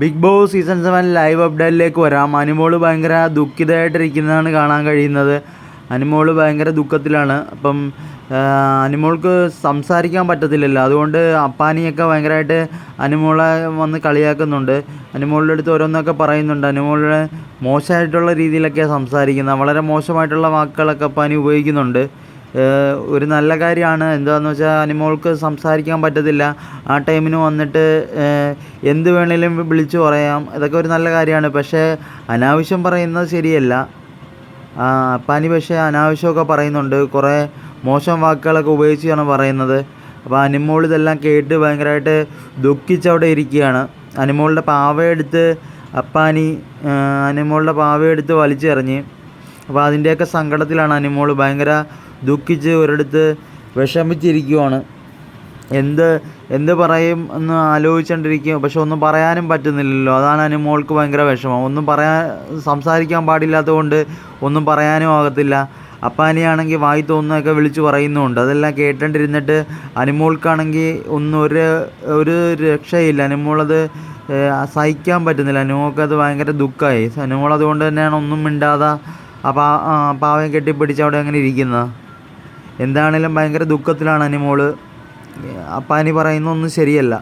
Big Boss season seven live അപ്ഡേറ്റിലേക്ക് വരാം. അനുമോൾ ഭയങ്കര ദുഃഖിതമായിട്ടിരിക്കുന്നതാണ് കാണാൻ കഴിയുന്നത്. അനുമോൾ ഭയങ്കര ദുഃഖത്തിലാണ്. അപ്പം അനുമോൾക്ക് സംസാരിക്കാൻ പറ്റത്തില്ലല്ലോ. അതുകൊണ്ട് അപ്പാനിയൊക്കെ ഭയങ്കരമായിട്ട് അനുമോളെ വന്ന് കളിയാക്കുന്നുണ്ട്. അനുമോളുടെ അടുത്ത് ഓരോന്നൊക്കെ പറയുന്നുണ്ട്. അനുമോളുടെ മോശമായിട്ടുള്ള രീതിയിലൊക്കെയാണ് സംസാരിക്കുന്നത്. വളരെ മോശമായിട്ടുള്ള വാക്കുകളൊക്കെ അപ്പാനി ഉപയോഗിക്കുന്നുണ്ട്. ഒരു നല്ല കാര്യമാണ്. എന്താണെന്ന് വെച്ചാൽ അനിമോൾക്ക് സംസാരിക്കാൻ പറ്റത്തില്ല. ആ ടൈമിന് വന്നിട്ട് എന്ത് വേണേലും വിളിച്ചു പറയാം. ഇതൊക്കെ ഒരു നല്ല കാര്യമാണ്. പക്ഷേ അനാവശ്യം പറയുന്നത് ശരിയല്ല. അപ്പാനി പക്ഷേ അനാവശ്യമൊക്കെ പറയുന്നുണ്ട്. കുറേ മോശം വാക്കുകളൊക്കെ ഉപയോഗിച്ചാണ് പറയുന്നത്. അപ്പോൾ അനിമോൾ ഇതെല്ലാം കേട്ട് ഭയങ്കരമായിട്ട് ദുഃഖിച്ചവിടെ ഇരിക്കുകയാണ്. അനിമോളുടെ പാവയെടുത്ത് അപ്പാനി അനിമോളുടെ പാവയെടുത്ത് വലിച്ചെറിഞ്ഞ്. അപ്പോൾ അതിന്റെയൊക്കെ സങ്കടത്തിലാണ് അനിമോൾ. ഭയങ്കര ദുഃഖിച്ച് ഒരിടത്ത് വിഷമിച്ചിരിക്കുവാണ്. എന്ത് എന്ത് പറയും എന്ന് ആലോചിച്ചുകൊണ്ടിരിക്കും പക്ഷെ ഒന്നും പറയാനും പറ്റുന്നില്ലല്ലോ. അതാണ് അനുമോൾക്ക് ഭയങ്കര വിഷമം. ഒന്നും പറയാൻ സംസാരിക്കാൻ പാടില്ലാത്തതുകൊണ്ട് ഒന്നും പറയാനും ആകത്തില്ല. അപ്പാനിയാണെങ്കിൽ വായി തോന്നുന്നതൊക്കെ വിളിച്ച് പറയുന്നുണ്ട്. അതെല്ലാം കേട്ടോണ്ടിരുന്നിട്ട് അനുമോൾക്കാണെങ്കിൽ ഒന്നും ഒരു ഒരു രക്ഷയില്ല. അനുമോളത് സഹിക്കാൻ പറ്റുന്നില്ല. അനുമോൾക്ക് അത് ഭയങ്കര ദുഃഖമായി. അനുമോൾ അതുകൊണ്ട് തന്നെയാണ് ഒന്നും മിണ്ടാതെ ആ പാവം കെട്ടിപ്പിടിച്ച് അവിടെ അങ്ങനെ ഇരിക്കുന്നത്. എന്താണേലും ഭയങ്കര ദുഃഖത്തിലാണ് അനിമോൾ അപ്പാനി പറയുന്നതൊന്നും ശരിയല്ല.